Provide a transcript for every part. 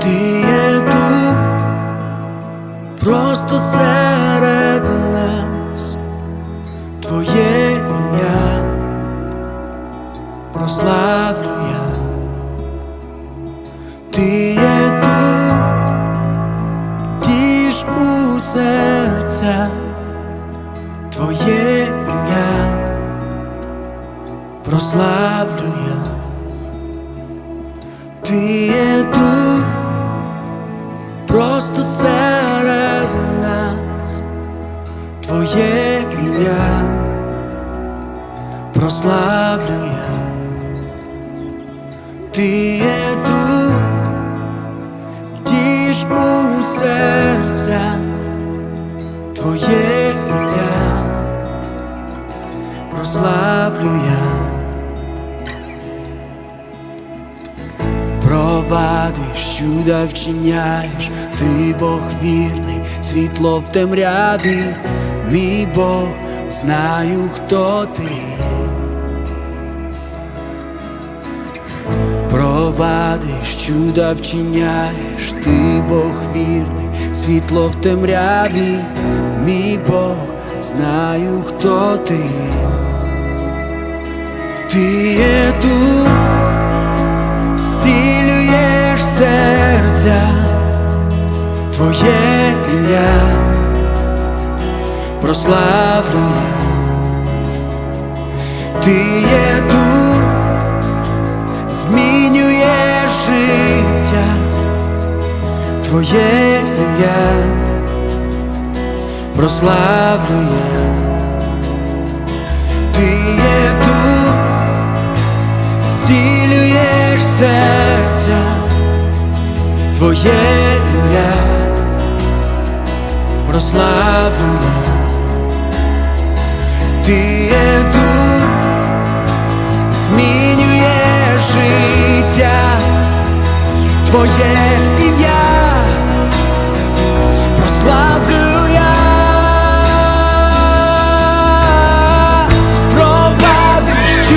Ти є тут, просто серед Ти є тут, просто серед нас, Твоє ім'я прославлю я. Ти є тут, тіж у серця, Твоє ім'я прославлю я. Провадиш, чуда вчиняєш, ти Бог вірний, світло в темряві, мій Бог, знаю, хто ти. Провадиш, чуда вчиняєш, ти Бог вірний, світло в темряві, мій Бог, знаю, хто ти. Ти є тут серця, Твоє ім'я прославлю я. Ти є тут, змінюєш життя, Твоє ім'я прославлю я. Ти є тут зцілюєш серця, Твоє ім'я прославлю. Ти є тут, змінюєш життя, Твоє ім'я прославлю я. Провадиш,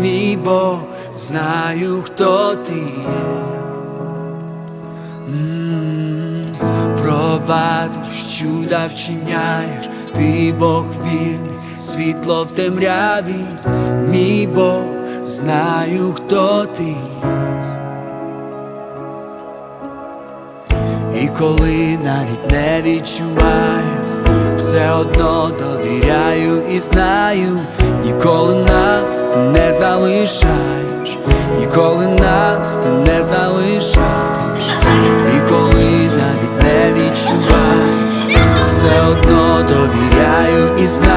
мій Бог, знаю, хто ти є. Провадиш, чуда вчиняєш, ти Бог вірний, світло в темряві, мій Бог, знаю, хто ти. І коли навіть не відчуваю, все одно довіряю і знаю, ніколи нас ти не залишаєш, ніколи нас ти не залишаєш, і коли навіть не відчуваю, все одно довіряю і знаю,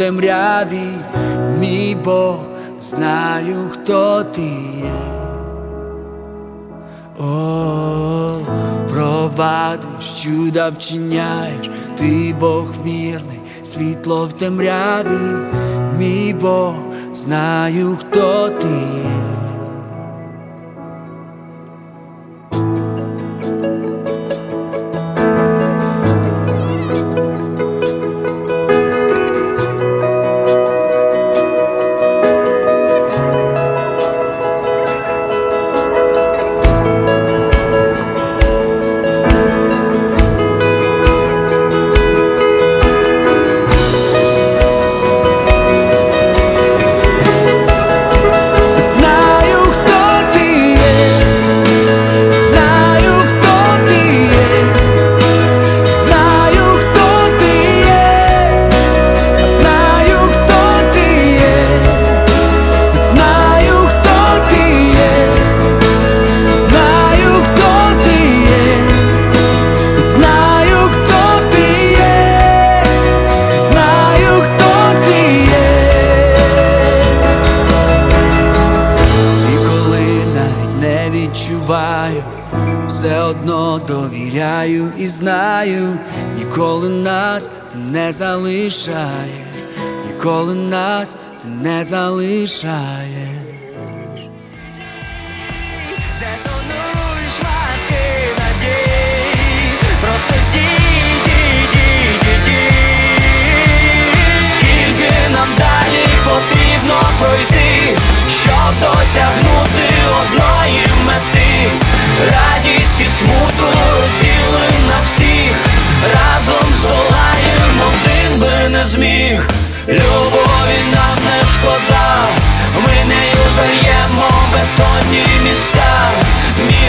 темряві, мій Бог, знаю, хто ти є. О, провадиш, чуда вчиняєш, ти Бог вірний, світло в темряві, мій Бог, знаю, хто ти є. Ти не залишає, ніколи нас ти не залишає.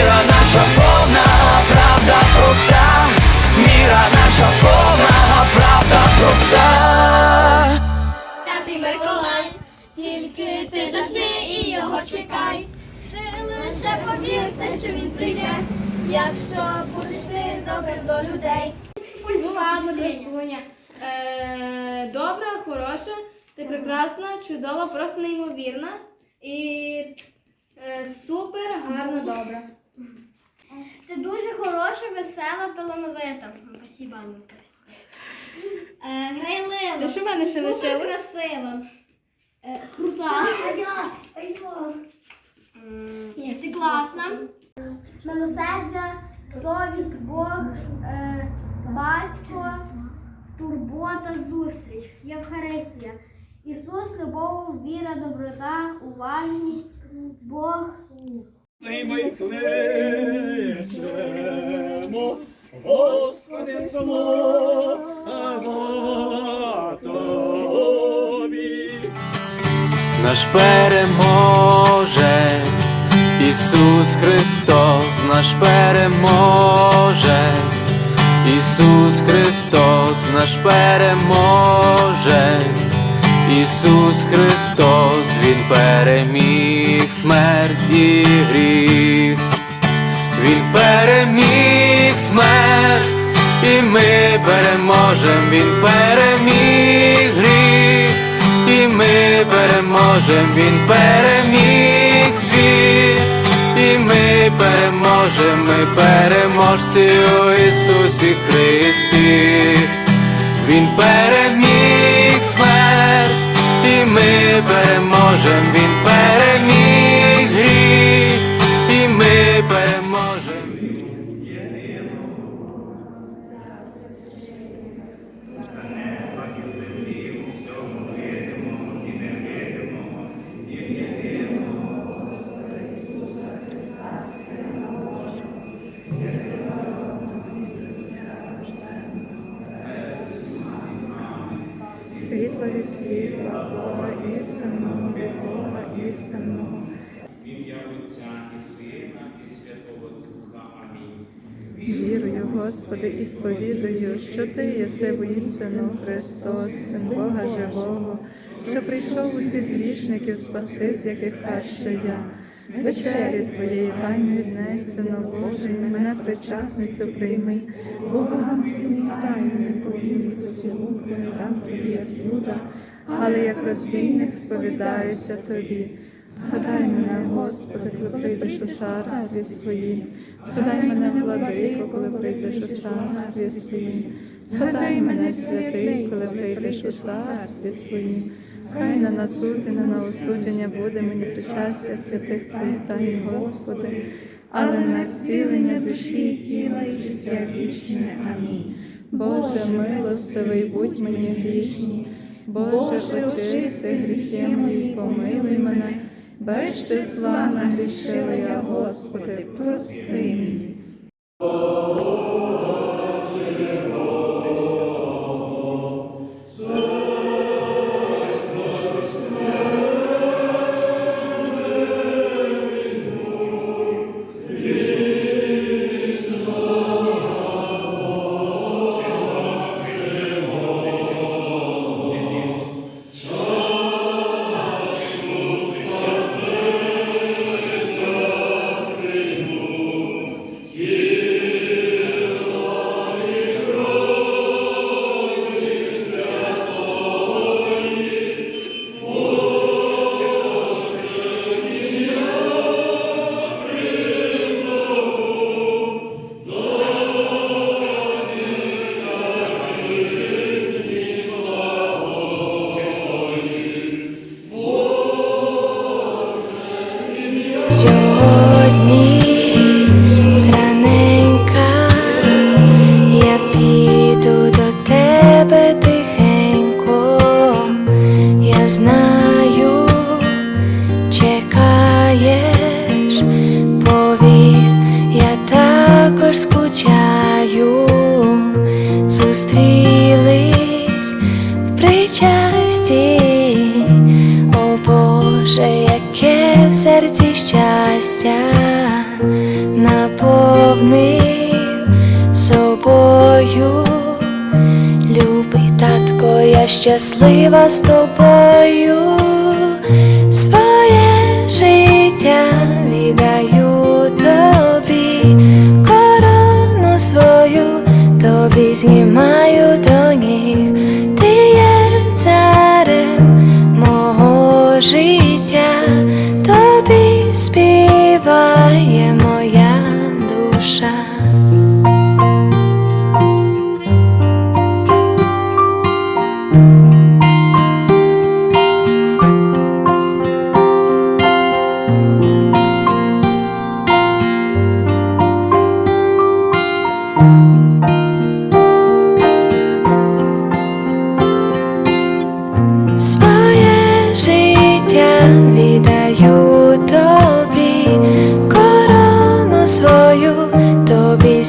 Міра наша повна, правда проста Міра наша повна, правда проста Happy Миколай, тільки ти засни і його чекай. Ти лише повір, те, що він прийде, якщо будеш ти добрим до людей. Ну ладно, красуня. Е, добра, хороша, ти прекрасна, чудова, просто неймовірна. І е, супер, гарна, добра. Ти дуже хороша, весела, талановита. Спасибо, Анна. Е, грайлива. Та що в мене ще супер лишилось? красива. Е, крута. Ні, Ти класна. Милосердя, совість, Бог, е, батько, турбота, зустріч, Євхаристія. Ісус, любов, віра, доброта, уважність, Бог. Ми кличемо, Господи, слава. Наш переможець, Ісус Христос, наш переможець, Ісус Христос, наш переможець, Ісус Христос, Він переміг смерть і гріх. Він переміг смерть, і ми переможем, Він переміг гріх, і ми переможем, Він переміг світ, і ми переможем, ми переможці у Ісусі Христі. Він переміг ми переможем, Він переміг Вірую, Господи, і сповідую, що Ти єси воістину Христос, Син Бога живого, що прийшов усіх грішників спаси, з яких перше я. Вечері Твоєї тайни віднесено, Боже, і мене причасницю прийми, бо вам тобі тайни повірю, поцілунку не дам тобі, як Юда, але як розбійник сповідаюся тобі. Згадай мене, Господи, коли прийдеш у царстві своїм. Згадай мене, владико, коли прийдеш у царстві своїм. Згадай мене, святий, коли прийдеш у царстві своїм. Хай на суд і на осудження буде мені причастя святих Твоїх тайн, Господи, але на зцілення душі, тіла і життя вічне. Амінь. Боже, милостивий, будь мені грішні. Боже, очисти гріхи мої, помилуй мене. Без числа нагрішила я, Господи, прости наповнив собою. Любий татко, я щаслива з тобою, своє життя віддаю тобі, корону свою тобі знімаю до ніг, ти є царем мого життя, душа. Тобі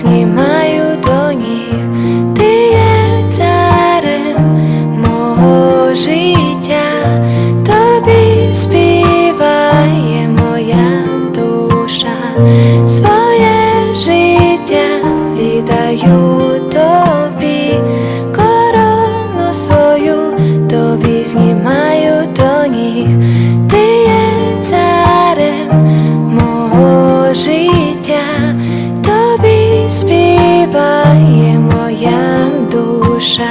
співає моя душа.